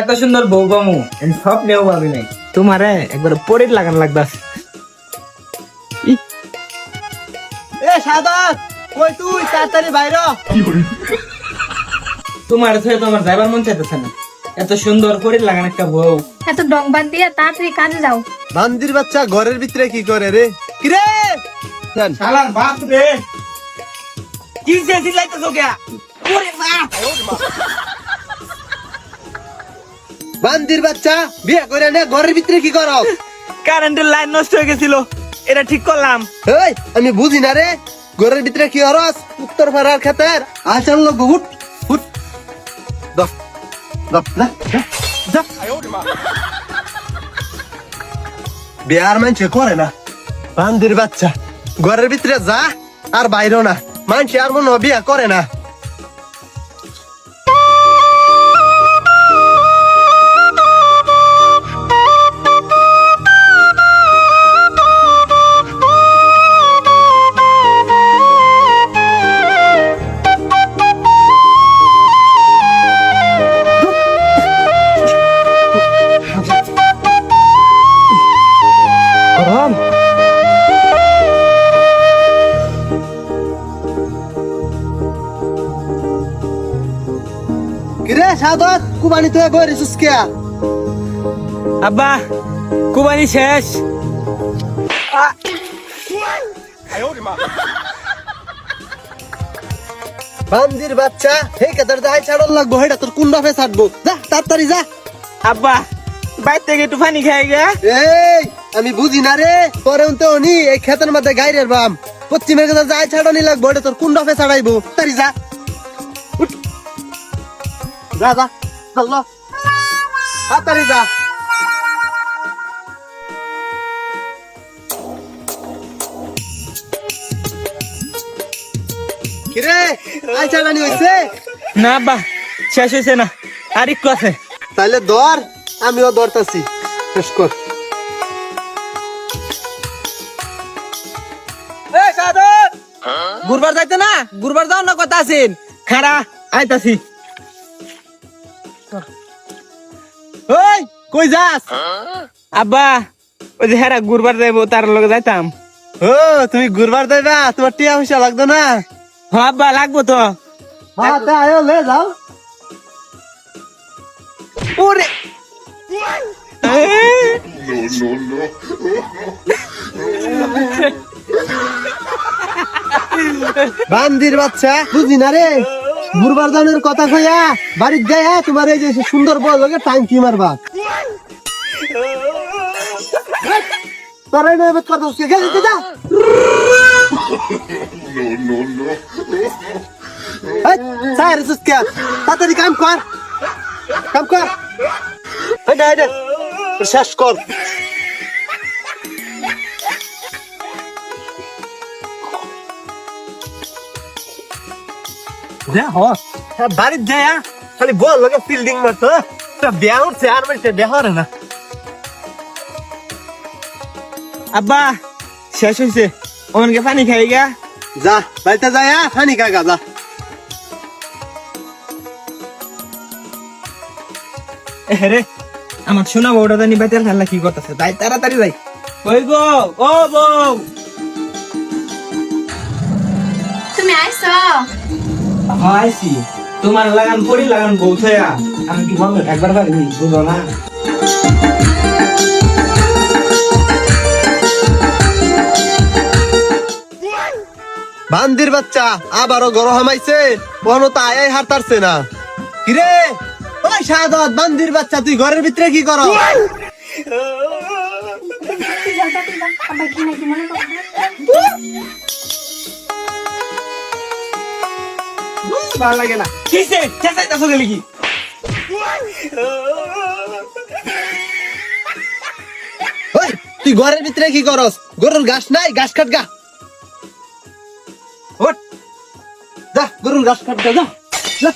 এত সুন্দর বউ পামু সব স্বপ্নেও ভাবি নাই। তোমারে একবার পরির লাগান লাগবাস এ সাদাত কই তুই? তাড়াতাড়ি বাইর তোমার থেকে তোমার যাইবার মন চাইতেছে না। এত সুন্দর পরির লাগান একটা বউ। এত ডং বাদ দিয়ে তাড়াতাড়ি কাজে যাও। বান্দির বাচ্চা ঘরের ভিতরে কি করে রে? কি রে? শালার বাপ রে। কি কে? ওরে বাপ! বান্দির বাচ্চা বিয়ে করে নে ঘরের ভিতরে কি করো? কারেন্টের লাইন নষ্ট হয়ে গেছিল এটা ঠিক করলাম। এই আমি বুঝি না রে। ঘরের ভিতরে কি হরস? উত্তর পাড়ার খেতের আচরণ লোক হুট হুট দশ দশ না যা। বিয়ার মানছে করে না। বান্দির বাচ্চা ঘরের ভিতরে যা আর বাইরেও না। মানছে আর মনে বিয়া করে না। কিরে সাদত কুবানি তুই গরিস কে আব্বা কুবানি শেষ। বান্দির বাচ্চা হে কেদার যাই ছাড়ল লাগবো হেটা তোর কুন্ডা ফে ছাড়বো যা তাড়াতাড়ি যা। আব্বা বাইর থেকে একটু পানি খাই গে। এই আমি বুঝি না রে। পরে তো নি এই খেতের মধ্যে গাইরের বাম। পশ্চিমের কথা যাই ছাড়নি লাগবো এটা তোর কুন্ডা ফে ছাড়াইবো তাড়ি যা। যা যা চল তাড়াতাড়ি যা। কিরে হইছে? না আব্বা শেষ না। আর একটু আছে। তাহলে ধর আমিও ধরতাছি। শেষ কর। গুরবার যাইতে না গুরবার যাও না কথা আছেন খাড়া আইতাছি। ওই কই যাস? আব্বা ওই যে হেরা গুরবার যাইবো তার লগে যাইতাম। ও তুমি ঘুরবার দেবা তোমার টিয়া পয়সা লাগতো না? হ আব্বা লাগবো তো। হ্যাঁ তা আয়ো লে যাও। ওরে! বান্দির বাচ্চা বুঝি না রে? ঘুরবার দানের কথা কইয়া বাড়ির যায় তোমার এই যে সুন্দর লগে টাইম কি মারবা তোরাই না কথা হচ্ছে গেছে এই, স্যার সুস্কা তাড়াতাড়ি কাম কর। কাম কর। শেষ কর। যায় খালি বল লগে ফিল্ডিং উঠছে আর আব্বা, শেষ হয়েছে পানি খাই গা। যা, বাড়িতে যায় ফানি কাকা যা। রে, আমার সোনা বউটা জানি বাইতের খেলা কি করতেছে। তাই তাড়াতাড়ি যাই। ওই গো ও বউ। তুমি আইছো আইসি তোমার লাগান পরি লাগান বউ থয়া আমি কি বলব একবার পারিনি? বুঝো না। বান্দির বাচ্চা আবারও গরম হামাইছে কোনো তো আয়াই হারতারছে না। কিরে? ওই সাদত বান্দির বাচ্চা তুই ঘরের ভিতরে কি কর। ভালো লাগে না। কিসে? চেঁচাইতেছো গেলি কি ওই তুই ঘরের ভিতরে কি করস? গরুর ঘাস নাই ঘাস কাট গা। ওঠ। যা গরুর ঘাস কাট গা যা। যা।